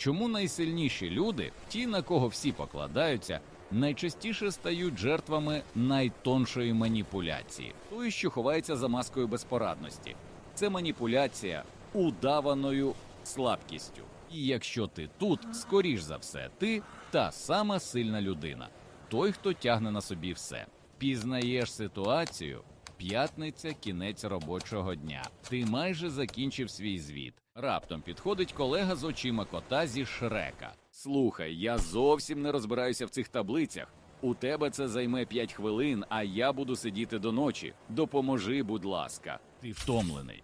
Чому найсильніші люди, ті, на кого всі покладаються, найчастіше стають жертвами найтоншої маніпуляції, тої, що ховається за маскою безпорадності. Це маніпуляція удаваною слабкістю. І якщо ти тут, скоріш за все, ти та сама сильна людина, той, хто тягне на собі все. Пізнаєш ситуацію. П'ятниця, кінець робочого дня. Ти майже закінчив свій звіт. Раптом підходить колега з очима кота зі Шрека. Слухай, я зовсім не розбираюся в цих таблицях. У тебе це займе 5 хвилин, а я буду сидіти до ночі. Допоможи, будь ласка. Ти втомлений.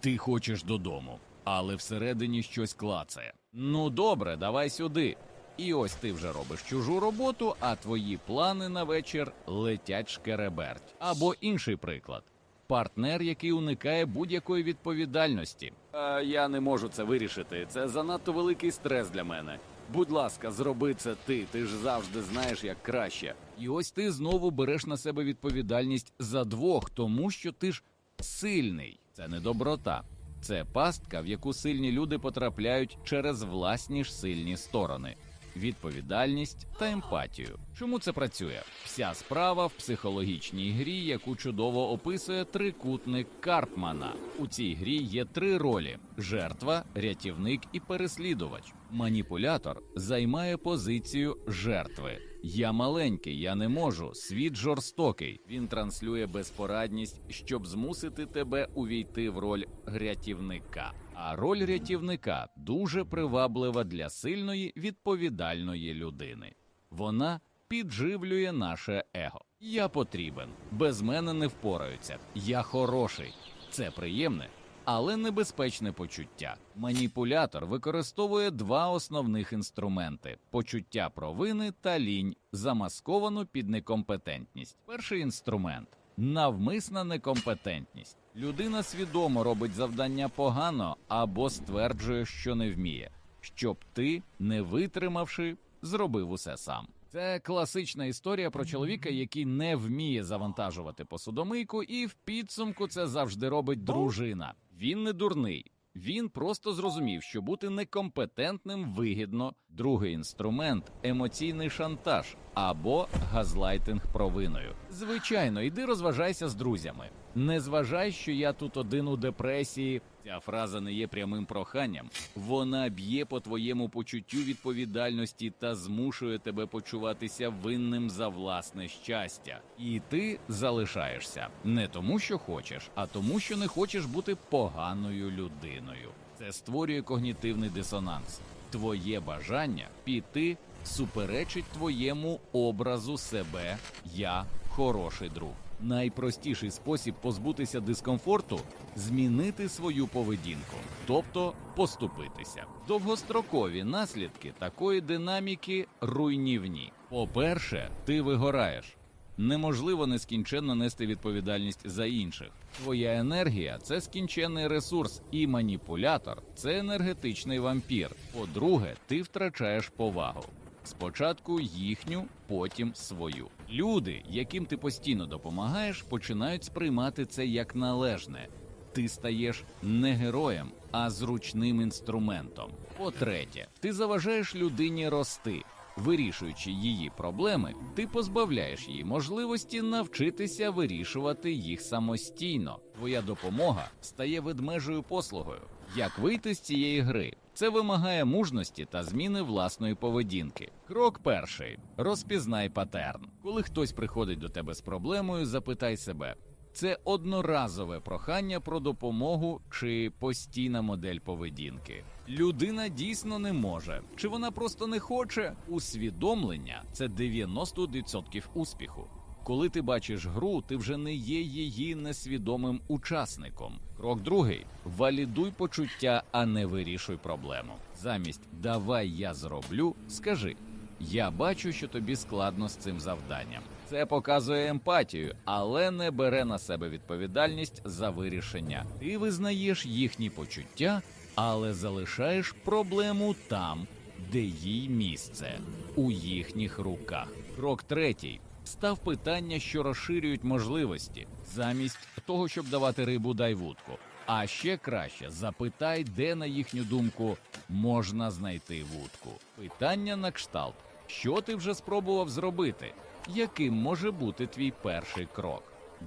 Ти хочеш додому, але всередині щось клацає. Ну добре, давай сюди. І ось ти вже робиш чужу роботу, а твої плани на вечір летять шкереберть. Або інший приклад: партнер, який уникає будь-якої відповідальності. А я не можу це вирішити. Це занадто великий стрес для мене. Будь ласка, зроби це ти. Ти ж завжди знаєш, як краще. І ось ти знову береш на себе відповідальність за двох, тому що ти ж сильний. Це не доброта. Це пастка, в яку сильні люди потрапляють через власні ж сильні сторони. Відповідальність та емпатію. Чому це працює? Вся справа в психологічній грі, яку чудово описує трикутник Карпмана. У цій грі є три ролі: жертва, рятівник і переслідувач. Маніпулятор займає позицію жертви. Я маленький, я не можу. Світ жорстокий. Він транслює безпорадність, щоб змусити тебе увійти в роль рятівника. А роль рятівника дуже приваблива для сильної відповідальної людини. Вона підживлює наше его. Я потрібен, без мене не впораються. Я хороший. Це приємне, але небезпечне почуття. Маніпулятор використовує два основних інструменти: почуття провини та лінь, замасковану під некомпетентність. Перший інструмент навмисна некомпетентність. Людина свідомо робить завдання погано або стверджує, що не вміє, щоб ти, не витримавши, зробив усе сам. Це класична історія про чоловіка, який не вміє завантажувати посудомийку, і в підсумку це завжди робить дружина. Він не дурний. Він просто зрозумів, що бути некомпетентним вигідно. Другий інструмент емоційний шантаж або газлайтинг провиною. Звичайно, йди розважайся з друзями. Не зважай, що я тут один у депресії. Ця фраза не є прямим проханням. Вона б'є по твоєму почуттю відповідальності та змушує тебе почуватися винним за власне щастя. І ти залишаєшся не тому, що хочеш, а тому, що не хочеш бути поганою людиною. Це створює когнітивний дисонанс. Твоє бажання піти суперечить твоєму образу себе я хороший друг. Найпростіший спосіб позбутися дискомфорту змінити свою поведінку, тобто поступитися. Довгострокові наслідки такої динаміки руйнівні. По-перше, ти вигораєш. Неможливо нескінченно нести відповідальність за інших. Твоя енергія це скінченний ресурс, і маніпулятор це енергетичний вампір. По-друге, ти втрачаєш повагу. Спочатку їхню, потім свою. Люди, яким ти постійно допомагаєш, починають сприймати це як належне. Ти стаєш не героєм, а зручним інструментом. По-третє, ти заважаєш людині рости. Вирішуючи її проблеми, ти позбавляєш її можливості навчитися вирішувати їх самостійно. Твоя допомога стає ведмежою послугою. Як вийти з цієї гри? Це вимагає мужності та зміни власної поведінки. Крок перший: розпізнай патерн. Коли хтось приходить до тебе з проблемою, запитай себе. Це одноразове прохання про допомогу чи постійна модель поведінки. Людина дійсно не може, чи вона просто не хоче. Усвідомлення це 90% успіху. Коли ти бачиш гру, ти вже не є її несвідомим учасником. Крок другий: валідуй почуття, а не вирішуй проблему. Замість давай я зроблю, скажи. Я бачу, що тобі складно з цим завданням. Це показує емпатію, але не бере на себе відповідальність за вирішення. Ти визнаєш їхні почуття, але залишаєш проблему там, де їй місце у їхніх руках. Крок третій. Став питання, що розширюють можливості, замість того, щоб давати рибу дай вудку. А ще краще запитай, де, на їхню думку, можна знайти вудку. Питання на кшталт: що ти вже спробував зробити? Яким може бути твій перший крок?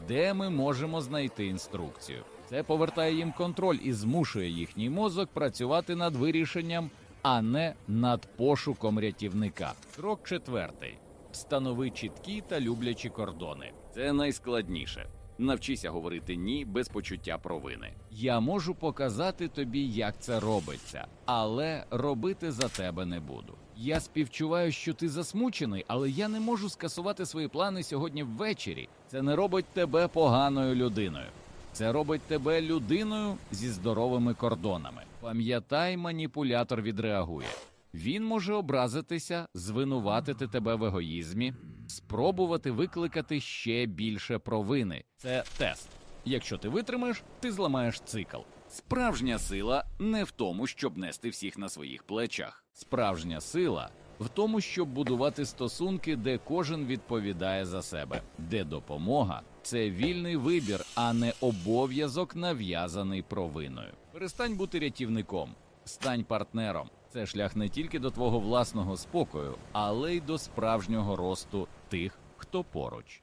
Де ми можемо знайти інструкцію? Це повертає їм контроль і змушує їхній мозок працювати над вирішенням, а не над пошуком рятівника. Крок четвертий: встанови чіткі та люблячі кордони. Це найскладніше. Навчися говорити ні без почуття провини. Я можу показати тобі, як це робиться, але робити за тебе не буду. Я співчуваю, що ти засмучений, але я не можу скасувати свої плани сьогодні ввечері. Це не робить тебе поганою людиною. Це робить тебе людиною зі здоровими кордонами. Пам'ятай, маніпулятор відреагує. Він може образитися, звинуватити тебе в егоїзмі, спробувати викликати ще більше провини. Це тест. Якщо ти витримаєш, ти зламаєш цикл. Справжня сила не в тому, щоб нести всіх на своїх плечах. Справжня сила в тому, щоб будувати стосунки, де кожен відповідає за себе, де допомога це вільний вибір, а не обов'язок, нав'язаний провиною. Перестань бути рятівником, стань партнером. Це шлях не тільки до твого власного спокою, але й до справжнього росту тих, хто поруч.